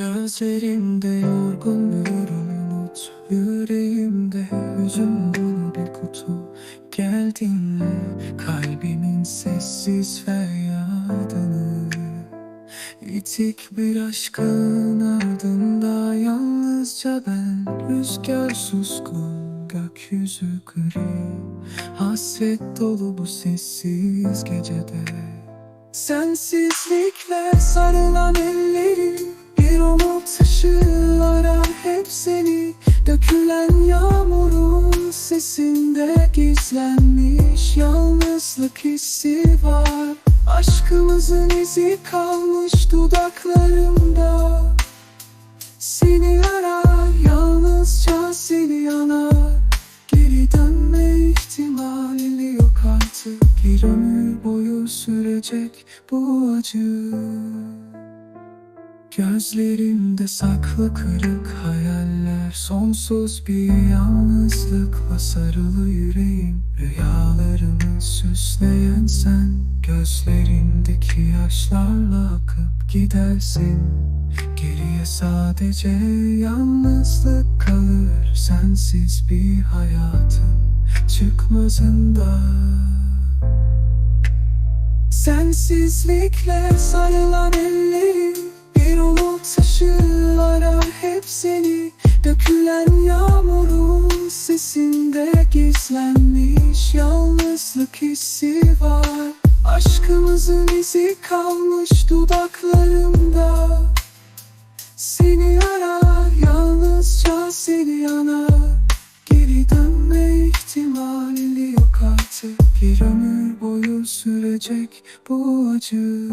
Gözlerimde yorgun bir umut Yüreğimde hüzün dolu bir kutu Gel dinle kalbimin sessiz feryadını İtik bir aşkın ardında yalnızca ben Rüzgar suskun, gökyüzü gri Hasret dolu bu sessiz gecede. Sensizlikle sarılan ellerim Dökülen yağmurun sesinde gizlenmiş Yalnızlık hissi var. Aşkımızın izi kalmış dudaklarımda Seni arar yalnızca seni yanar. Geri dönme ihtimali yok artık. Bir ömür boyu sürecek bu acı. Gözlerimde saklı kırık hayaller Sonsuz bir yalnızlıkla sarılı yüreğim. Rüyalarımı süsleyen sen Gözlerindeki yaşlarla akıp gidersin. Geriye sadece yalnızlık kalır Sensiz bir hayatın çıkmazında Sensizlikle sarılan ellerim Bir umut ışığı arar hep seni gizlenmiş Yalnızlık hissi var. Aşkımızın izi kalmış dudaklarımda. Seni arar yalnızca seni yanar. Geri dönme ihtimali yok artık. Bir ömür boyu sürecek bu acı